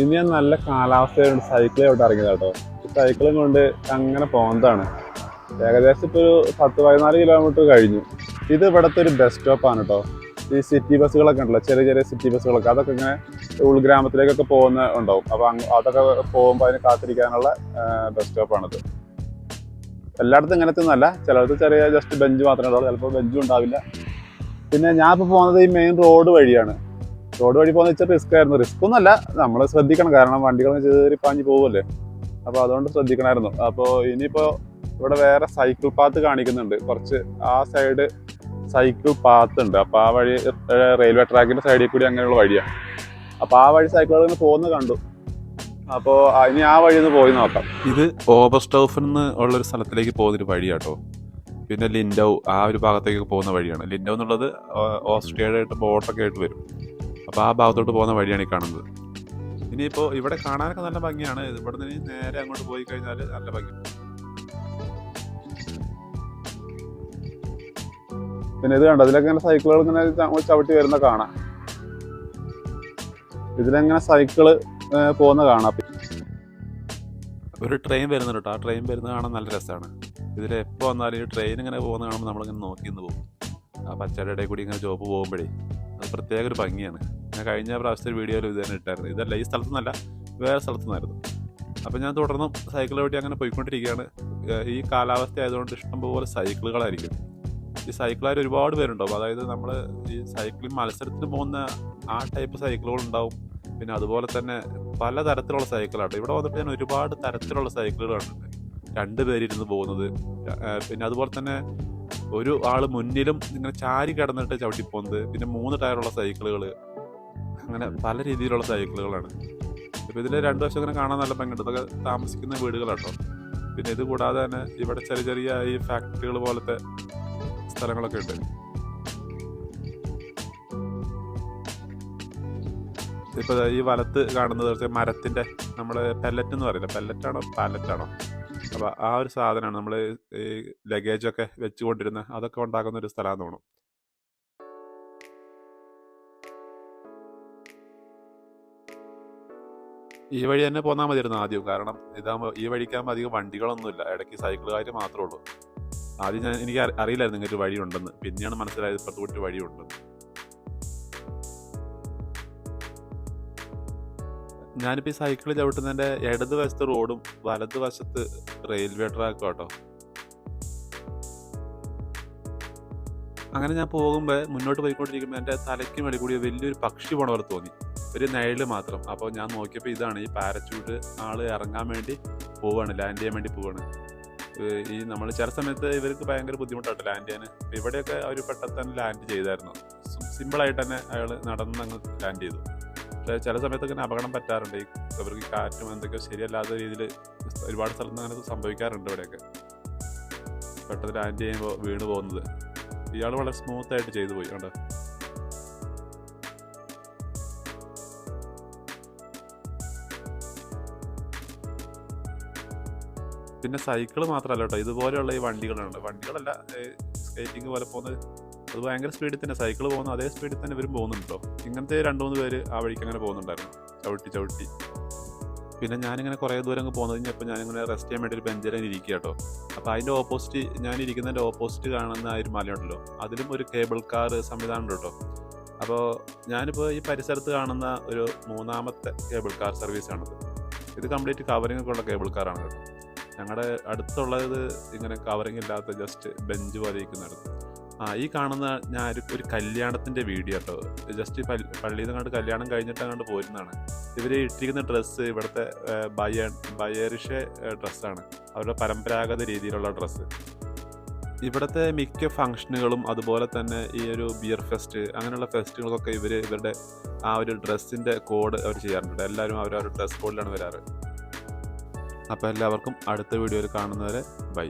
ഇന്ന് ഞാൻ നല്ല കാലാവസ്ഥയുണ്ട് സൈക്കിളോട്ട് ഇറങ്ങിയത് കേട്ടോ സൈക്കിളും കൊണ്ട് അങ്ങനെ പോകുന്നതാണ് ഏകദേശം ഇപ്പോൾ ഒരു പത്ത് പതിനാല് കിലോമീറ്റർ കഴിഞ്ഞു. ഇത് ഇവിടുത്തെ ഒരു ബസ് സ്റ്റോപ്പാണ് കേട്ടോ ഈ സിറ്റി ബസ്സുകളൊക്കെ ഉണ്ടല്ലോ ചെറിയ ചെറിയ സിറ്റി ബസ്സുകളൊക്കെ അതൊക്കെ ഇങ്ങനെ ഉൾഗ്രാമത്തിലേക്കൊക്കെ പോകുന്ന ഉണ്ടാവും. അപ്പോൾ അതൊക്കെ പോകുമ്പോൾ അതിന് കാത്തിരിക്കാനുള്ള ബസ് സ്റ്റോപ്പാണിത് എല്ലായിടത്തും ഇങ്ങനത്തെ ഒന്നല്ല ചിലയിടത്ത് ചെറിയ ജസ്റ്റ് ബെഞ്ച് മാത്രമേ ഉണ്ടാവുള്ളൂ ചിലപ്പോൾ ബെഞ്ചും ഉണ്ടാവില്ല. പിന്നെ ഞാൻ ഇപ്പോൾ പോകുന്നത് ഈ മെയിൻ റോഡ് വഴിയാണ്. റോഡ് വഴി പോകുന്ന വെച്ചാൽ റിസ്ക് ആയിരുന്നു. റിസ്ക് ഒന്നുമല്ല നമ്മൾ ശ്രദ്ധിക്കണം. കാരണം വണ്ടികൾ ചെറിയ പാഞ്ഞ് പോകുമല്ലേ അപ്പോൾ അതുകൊണ്ട് ശ്രദ്ധിക്കണമായിരുന്നു. അപ്പോൾ ഇനിയിപ്പോൾ ഇവിടെ വേറെ സൈക്കിൾ പാത്ത് കാണിക്കുന്നുണ്ട്. കുറച്ച് ആ സൈഡ് സൈക്കിൾ പാത്ത് ഉണ്ട്. അപ്പോൾ ആ വഴി റെയിൽവേ ട്രാക്കിന്റെ സൈഡിൽ കൂടി അങ്ങനെയുള്ള വഴിയാണ്. അപ്പോൾ ആ വഴി സൈക്കിളുകൾ പോകുന്നത് കണ്ടു. അപ്പോൾ ഇനി ആ വഴി നിന്ന് പോയി നോക്കാം. ഇത് ഓബർസ്റ്റൗഫിൽ നിന്ന് ഉള്ളൊരു സ്ഥലത്തിലേക്ക് പോകുന്നൊരു വഴിയാട്ടോ. പിന്നെ ലിൻഡൗ ആ ഒരു ഭാഗത്തേക്ക് പോകുന്ന വഴിയാണ്. ലിൻഡൗ എന്നുള്ളത് ഓസ്ട്രേലിയ ഓസ്ട്രിയയുടെ ആയിട്ട് ബോർഡറൊക്കെ ആയിട്ട് വരും. അപ്പോൾ ആ ഭാഗത്തോട്ട് പോകുന്ന വഴിയാണ് ഈ കാണുന്നത്. ഇനിയിപ്പോൾ ഇവിടെ കാണാനൊക്കെ നല്ല ഭംഗിയാണ്. ഇവിടെ നിന്ന് നേരെ അങ്ങോട്ട് പോയി കഴിഞ്ഞാൽ നല്ല ഭംഗി. പിന്നെ ഇത് കണ്ടോ? ഇതിലൊക്കെ ഇങ്ങനെ സൈക്കിളുകൾ ഇങ്ങനെ ചവിട്ടി വരുന്ന കാണാം. ഇതിലെങ്ങനെ സൈക്കിൾ പോകുന്ന കാണാം. ഒരു ട്രെയിൻ വരുന്നുണ്ട് കേട്ടോ ആ ട്രെയിൻ വരുന്നത് കാണാൻ നല്ല രസമാണ് ഇതിൽ എപ്പോൾ വന്നാലും ഈ ട്രെയിൻ ഇങ്ങനെ പോകുന്ന കാണുമ്പോൾ നമ്മളിങ്ങനെ നോക്കി നിന്ന് പോകും. ആ പച്ചയുടെ ഇടയിൽ കൂടി ഇങ്ങനെ ചോപ്പ് പോകുമ്പോഴേ. അത് പ്രത്യേക ഒരു ഭംഗിയാണ്. ഞാൻ കഴിഞ്ഞ പ്രാവശ്യത്തെ ഒരു വീഡിയോയിൽ ഇത് തന്നെ ഇട്ടായിരുന്നു. ഇതല്ല ഈ സ്ഥലത്തു നിന്നല്ല വേറെ സ്ഥലത്തു നിന്നായിരുന്നു അപ്പോൾ ഞാൻ തുടർന്നും സൈക്കിൾ വഴി അങ്ങനെ പോയിക്കൊണ്ടിരിക്കുകയാണ്. ഈ കാലാവസ്ഥ ആയതുകൊണ്ട് ഇഷ്ടംപോലെ സൈക്കിളുകളായിരിക്കും ഈ സൈക്കിളുകാർ ഒരുപാട് പേരുണ്ടാവും. അതായത് നമ്മൾ ഈ സൈക്ലിംഗ് മത്സരത്തിന് പോകുന്ന ആ ടൈപ്പ് സൈക്കിളുകൾ ഉണ്ടാവും. പിന്നെ അതുപോലെ തന്നെ പല തരത്തിലുള്ള സൈക്കിളാണ് ഇവിടെ വന്നിട്ട് ഞാൻ ഒരുപാട് തരത്തിലുള്ള സൈക്കിളുകൾ കണ്ടിട്ടുണ്ട്. രണ്ട് പേരിരുന്ന് പോകുന്നത്. പിന്നെ അതുപോലെ തന്നെ ഒരു ആൾ മുന്നിലും ഇങ്ങനെ ചാരി കിടന്നിട്ട് ചവിട്ടി പോകുന്നത്. പിന്നെ മൂന്ന് ടയറുള്ള സൈക്കിളുകൾ അങ്ങനെ പല രീതിയിലുള്ള സൈക്കിളുകളാണ്. ഇപ്പം ഇതിൽ രണ്ട് വശം ഇങ്ങനെ കാണാൻ നല്ല ഭംഗിയുണ്ട്. ഇതൊക്കെ താമസിക്കുന്ന വീടുകളാട്ടോ. പിന്നെ ഇത് കൂടാതെ തന്നെ ഇവിടെ ചെറിയ ചെറിയ ഈ ഫാക്ടറികൾ പോലത്തെ സ്ഥലങ്ങളൊക്കെ ഉണ്ട്. ഇപ്പം ഈ വലത്ത് കാണുന്നത് വെച്ചാൽ മരത്തിന്റെ നമ്മൾ പെല്ലറ്റ് എന്ന് പറയില്ല? പെല്ലറ്റാണോ പാലറ്റാണോ അപ്പോൾ ആ ഒരു സാധനമാണ് നമ്മൾ ഈ ലഗേജൊക്കെ വെച്ചുകൊണ്ടിരുന്ന അതൊക്കെ ഉണ്ടാക്കുന്ന ഒരു സ്ഥലമാണെന്ന് തോന്നുന്നു. ഈ വഴി തന്നെ പോന്നാൽ മതിയായിരുന്നു ആദ്യം. കാരണം ഇതാകുമ്പോൾ ഈ വഴിക്കാകുമ്പോൾ അധികം വണ്ടികളൊന്നുമില്ല. ഇടയ്ക്ക് സൈക്കിളുകാർ മാത്രമേ ഉള്ളൂ. ആദ്യം ഞാൻ എനിക്ക് അറി- അറിയില്ലായിരുന്നു ഇങ്ങനെ ഒരു വഴിയുണ്ടെന്ന്. പിന്നെയാണ് മനസ്സിലായത് ഇപ്പുറത്ത് വഴി വഴിയുണ്ട് ഞാനിപ്പോൾ ഈ സൈക്കിൾ ചവിട്ടുന്നതിന്റെ ഇടത് വശത്ത് റോഡും വലത് വശത്ത് റെയിൽവേ ട്രാക്കും കേട്ടോ അങ്ങനെ ഞാൻ പോകുമ്പോൾ മുന്നോട്ട് പോയിക്കൊണ്ടിരിക്കുമ്പോൾ എന്റെ തലയ്ക്ക് മേളിൽ കൂടി വലിയൊരു പക്ഷി പോണ തോന്നി. ഒരു നൈൽ മാത്രം. അപ്പോൾ ഞാൻ നോക്കിയപ്പോൾ ഇതാണ് ഈ പാരച്യൂട്ട് ആൾ ഇറങ്ങാൻ വേണ്ടി പോവാണ് ലാൻഡ് ചെയ്യാൻ വേണ്ടി പോവാണ്. ഈ നമ്മൾ ചില സമയത്ത് ഇവർക്ക് ഭയങ്കര ബുദ്ധിമുട്ടാണ് ലാൻഡ് ചെയ്യാൻ ഇവിടെയൊക്കെ അവർ പെട്ടെന്ന് തന്നെ ലാൻഡ് ചെയ്തായിരുന്നു. സിമ്പിളായിട്ട് തന്നെ അയാൾ നടന്ന് അങ്ങ് ലാൻഡ് ചെയ്തു. പക്ഷേ ചില സമയത്ത് ഇങ്ങനെ അപകടം പറ്റാറുണ്ട്. ഈ ഇവർക്ക് കാറ്റും എന്തൊക്കെയോ ശരിയല്ലാത്ത രീതിയിൽ ഒരുപാട് സ്ഥലത്ത് അങ്ങനെ സംഭവിക്കാറുണ്ട് ഇവിടെയൊക്കെ. പെട്ടെന്ന് ലാൻഡ് ചെയ്യുമ്പോൾ വീണ് പോകുന്നത്. ഇയാൾ വളരെ സ്മൂത്ത് ആയിട്ട് ചെയ്തു പോയി കണ്ടോ? പിന്നെ സൈക്കിൾ മാത്രമല്ല കേട്ടോ. ഇതുപോലെയുള്ള ഈ വണ്ടികളുണ്ട് വണ്ടികളല്ല സ്കേറ്റിംഗ് പോലെ പോകുന്നത് അത് ഭയങ്കര സ്പീഡിൽ തന്നെ സൈക്കിൾ പോകുന്ന അതേ സ്പീഡിൽ തന്നെ ഇവരും പോകുന്നുണ്ടോ ഇങ്ങനത്തെ രണ്ട് മൂന്ന് പേര് ആ വഴിക്ക് അങ്ങനെ പോകുന്നുണ്ടായിരുന്നു. ചവിട്ടി ചവിട്ടി. പിന്നെ ഞാനിങ്ങനെ കുറേ ദൂരം അങ്ങ് പോകുന്നത് കഴിഞ്ഞപ്പോൾ ഞാനിങ്ങനെ റെസ്റ്റ് ചെയ്യാൻ വേണ്ടി ഒരു ഇരിക്കുക കേട്ടോ. അപ്പോൾ അതിന്റെ ഓപ്പോസിറ്റ് ഞാൻ ഇരിക്കുന്നതിന്റെ ഓപ്പോസിറ്റ് കാണുന്ന ഒരു മലയുണ്ടല്ലോ. അതിലും ഒരു കേബിൾ കാർ സംവിധാനം ഉണ്ട് കേട്ടോ. അപ്പോൾ ഞാനിപ്പോൾ ഈ പരിസരത്ത് കാണുന്ന ഒരു മൂന്നാമത്തെ കേബിൾ കാർ സർവീസാണിത് ഇത് കംപ്ലീറ്റ് കവറിംഗ് ഒക്കെ ഉള്ള കേബിൾ കാറാണ് കേട്ടോ. ഞങ്ങളുടെ അടുത്തുള്ളത് ഇങ്ങനെ കവറിംഗ് ഇല്ലാത്ത ജസ്റ്റ് ബെഞ്ച് പോലെ ഇരിക്കുന്നിടത്ത്. ആ ഈ കാണുന്ന ഞാൻ ഒരു കല്യാണത്തിന്റെ വീഡിയോ കേട്ടോ ജസ്റ്റ് പള്ളിയിൽ നിന്ന് കല്യാണം കഴിഞ്ഞിട്ട് അങ്ങോട്ട് പോരുന്നതാണ്. ഇവർ ഇട്ടിരിക്കുന്ന ഡ്രസ്സ് ഇവിടുത്തെ ബയ ബയറിഷ ഡ്രസ്സാണ് അവരുടെ പരമ്പരാഗത രീതിയിലുള്ള ഡ്രസ്സ് ഇവിടുത്തെ മിക്ക ഫങ്ഷനുകളും അതുപോലെ തന്നെ ഈ ഒരു ബിയർ ഫെസ്റ്റ് അങ്ങനെയുള്ള ഫെസ്റ്റുകൾക്കൊക്കെ ഇവർ ഇവരുടെ ആ ഒരു ഡ്രസ്സിന്റെ കോഡ് അവർ ചെയ്യാറുണ്ട്. എല്ലാവരും അവരവരുടെ ഡ്രസ് കോഡിലാണ് വരാറ്. അപ്പോൾ എല്ലാവർക്കും അടുത്ത വീഡിയോയിൽ കാണുന്നവരെ ബൈ.